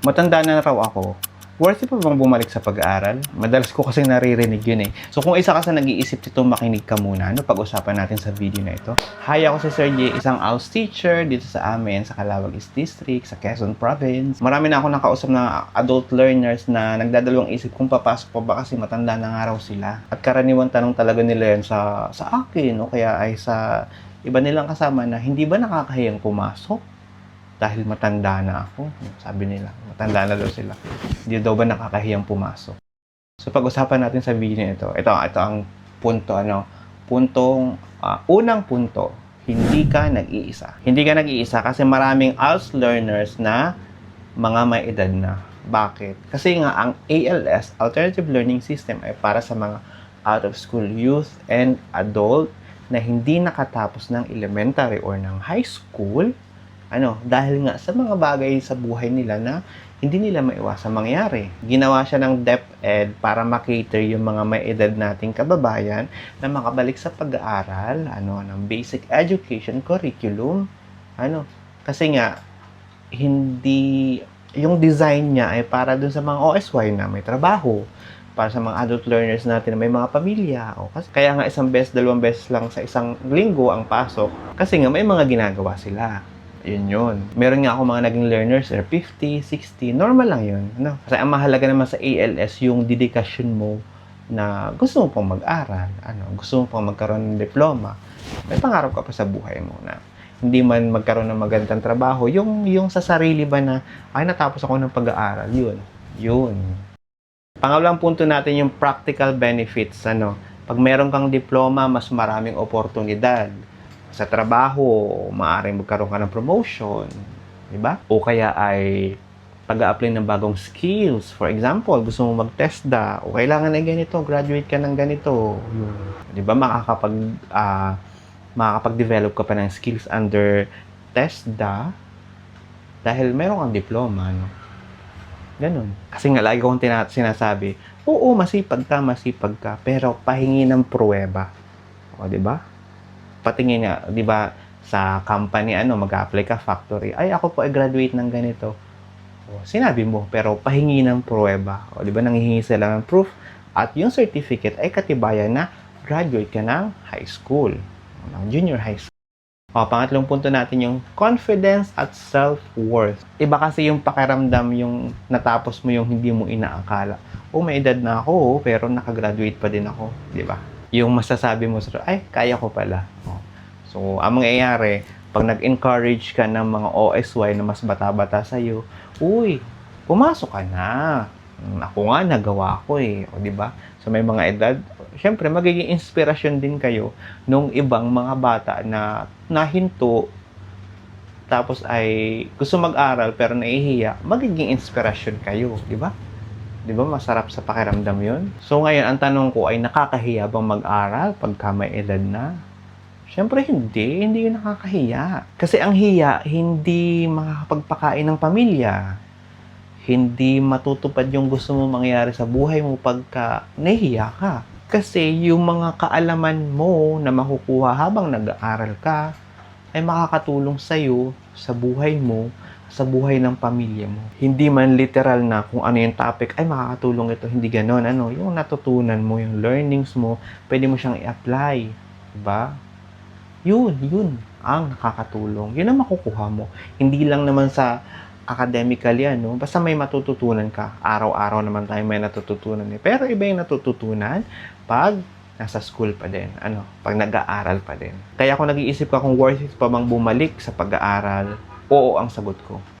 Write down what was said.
Matanda na raw ako. Worth it pa bang bumalik sa pag-aaral? Madalas ko kasi naririnig yun eh. So kung isa ka sa nag-iisip dito, makinig ka muna. Ano pag-usapan natin sa video na ito? Hi, ako si Sir J, isang ALS teacher dito sa amin, sa Calawag East District, sa Quezon Province. Marami na ako nakausap na adult learners na nagdadalawang isip kung papasok pa ba kasi matanda na nga raw sila. At karaniwan tanong talaga nila yan sa, sa akin o kaya ay sa iba nilang kasama na hindi ba nakakahiyang pumasok? Dahil matanda na ako. Sabi nila, matanda na daw sila. Hindi daw ba nakakahiyang pumasok. So pag-usapan natin sa video nito, ito, ito ang punto, ano, puntong, ah, unang punto, hindi ka nag-iisa. Hindi ka nag-iisa kasi maraming ALS learners na mga may edad na. Bakit? Kasi nga ang ALS, Alternative Learning System, ay para sa mga out-of-school youth and adult na hindi nakatapos ng elementary or ng high school ano, dahil nga sa mga bagay sa buhay nila na hindi nila maiwasang mangyari. Ginawa siya ng DepEd para makater yung mga may edad nating kababayan na makabalik sa pag-aaral, ano, ng basic education curriculum. Ano, kasi nga, hindi, yung design niya ay para dun sa mga OSY na may trabaho para sa mga adult learners natin na may mga pamilya. O, kasi, kaya nga isang beses, dalawang beses lang sa isang linggo ang pasok kasi nga may mga ginagawa sila. Yun yun. Meron nga ako mga naging learners, er 50, 60, normal lang yun. Ano? Kasi ang mahalaga naman sa ALS, yung dedikasyon mo na gusto mo pang mag-aral, ano, gusto mo pang magkaroon ng diploma, may pangarap ka pa sa buhay mo na hindi man magkaroon ng magandang trabaho, yung, yung sa sarili ba na, ay natapos ako ng pag-aaral, yun. Yun. Pangalawang punto natin yung practical benefits. Ano, pag meron kang diploma, mas maraming oportunidad sa trabaho, maaaring magkaroon ka ng promotion, di ba? O kaya ay pag-a-apply ng bagong skills. For example, gusto mo mag-TESDA, o kailangan ay ganito, graduate ka ng ganito. Yun. Di ba? Makakapag, ah, makakapag-develop ka pa ng skills under TESDA dahil meron kang diploma, no? Ganun. Kasi nga, lagi kong tina- sinasabi, oo, masipag ka, masipag ka, pero pahingi ng pruweba. O, di ba? Patingin nga, 'di ba, sa company ano, mag-apply ka factory. Ay, ako po ay graduate ng ganito. O, sinabi mo, pero pahingi ng pruweba. O, 'di ba, nanghihingi sila ng proof at yung certificate ay katibayan na graduate ka ng high school, ng junior high school. O, pangatlong punto natin yung confidence at self-worth. Iba kasi yung pakiramdam yung natapos mo yung hindi mo inaakala. O, may edad na ako, oh, pero nakagraduate pa din ako, 'di ba? yung masasabi mo sa ay, kaya ko pala. So, ang mangyayari, pag nag-encourage ka ng mga OSY na mas bata-bata sa'yo, uy, pumasok ka na. Ako nga, nagawa ko eh. O, di ba? So, may mga edad, syempre, magiging inspirasyon din kayo nung ibang mga bata na nahinto tapos ay gusto mag-aral pero nahihiya, magiging inspirasyon kayo, di ba? Di ba masarap sa pakiramdam yun? So ngayon, ang tanong ko ay nakakahiya bang mag-aral pagka may edad na? Siyempre hindi, hindi yun nakakahiya. Kasi ang hiya, hindi makakapagpakain ng pamilya. Hindi matutupad yung gusto mo mangyari sa buhay mo pagka nahiya ka. Kasi yung mga kaalaman mo na makukuha habang nag-aaral ka, ay makakatulong sa'yo sa buhay mo sa buhay ng pamilya mo. Hindi man literal na kung ano yung topic, ay makakatulong ito. Hindi ganon. Ano, yung natutunan mo, yung learnings mo, pwede mo siyang i-apply. Diba? Yun, yun ang nakakatulong. Yun ang makukuha mo. Hindi lang naman sa academically, ano, basta may matututunan ka. Araw-araw naman tayo may natututunan. Eh. Pero iba yung natututunan pag nasa school pa din. Ano, pag nag-aaral pa din. Kaya kung nag-iisip ka kung worth it pa bang bumalik sa pag-aaral, oo ang sagot ko.